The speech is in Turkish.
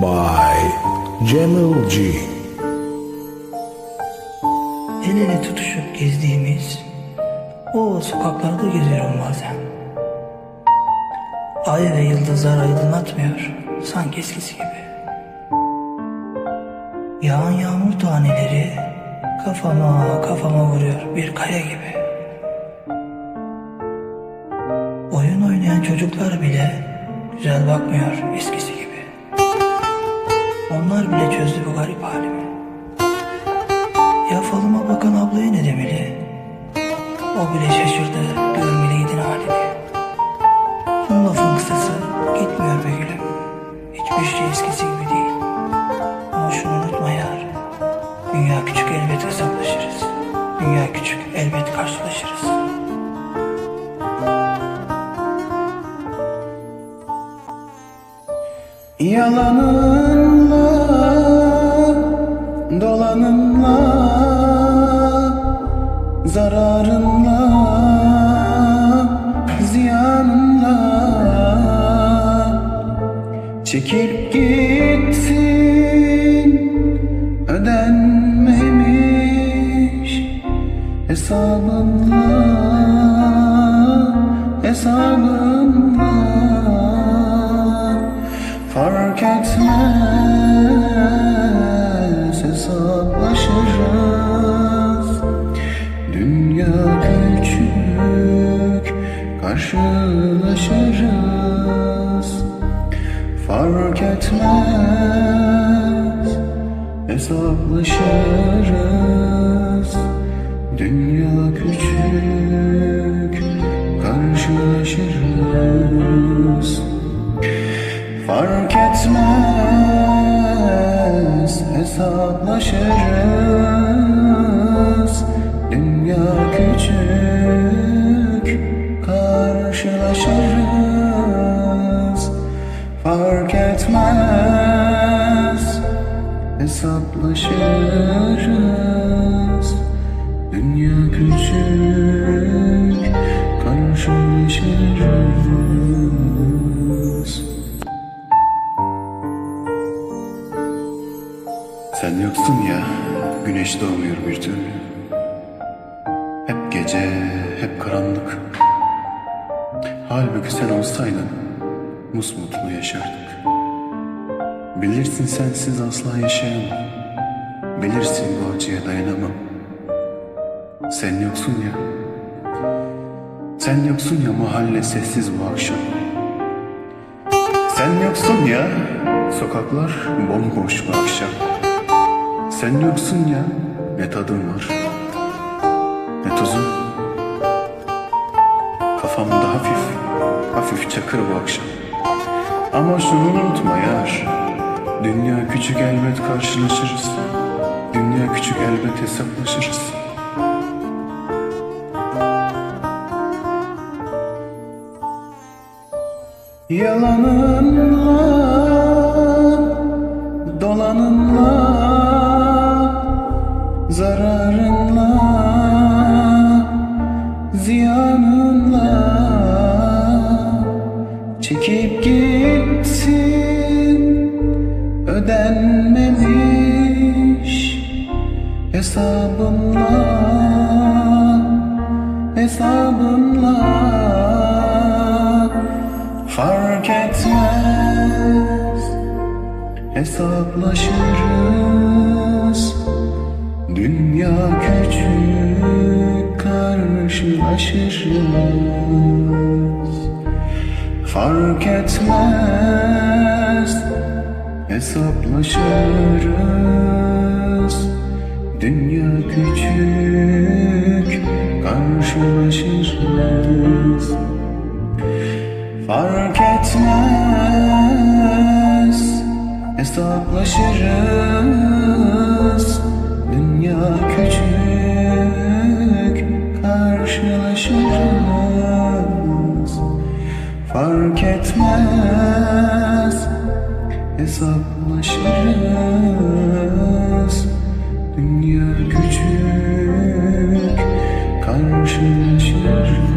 By Cemil G. El ele tutuşup gezdiğimiz o sokaklarda geziyorum bazen. Ay ve yıldızlar aydınlatmıyor sanki eskisi gibi. Yağan yağmur taneleri kafama kafama vuruyor bir kaya gibi. Oyun oynayan çocuklar bile güzel bakmıyor eskisi gibi. Onlar bile çözdü bu garip halimi. Ya falıma bakan ablaya ne demeli? O bile şaşırdı görmeliydin halini. Son lafın kısası gitmiyor be gülüm. Hiçbir şey eskisi gibi değil. Ama şunu unutma yar. Dünya küçük elbet hesaplaşırız. Dünya küçük elbet karşılaşırız. Yalanınla, Çekip gitsin ödenmemiş hesabınla, hesabınla Fark etmez hesaplaşırız. Dünya küçük karşılaşırız hesaplaşırız Dünya küçük karşılaşırız. Fark etmez hesaplaşırız Dünya küçük karşılaşırız. Fark etmez hesaplaşırız Dünya küçük karşılaşırız Sen yoksun ya, güneş doğmuyor bir türlü. Hep gece, hep karanlık. Halbuki sen olsaydın, musmutlu yaşardık. Bilirsin sensiz asla yaşayamam. Bilirsin bu acıya dayanamam. Sen yoksun ya. Sen yoksun ya mahalle sessiz bu akşam. Sen yoksun ya, sokaklar bomboş bu akşam. Sen yoksun ya, ne tadın var, ne tuzun. Kafamda hafif, hafif çakır bu akşam. Ama şunu unutma yar, dünya küçük elbet karşılaşırız. Dünya küçük elbet hesaplaşırız. Yalanınla, dolanınla, zararınla, ziyanınla çekip gitsin hesabınla, hesabınla. Fark etmez hesaplaşırız Dünya küçük karşılaşırız Fark etmez hesaplaşırız Dünya küçük karşılaşırız. Fark etmez hesaplaşırız. Dünya küçük karşılaşırız. Fark etmez hesaplaşırız Dünya küçük karşılaşırız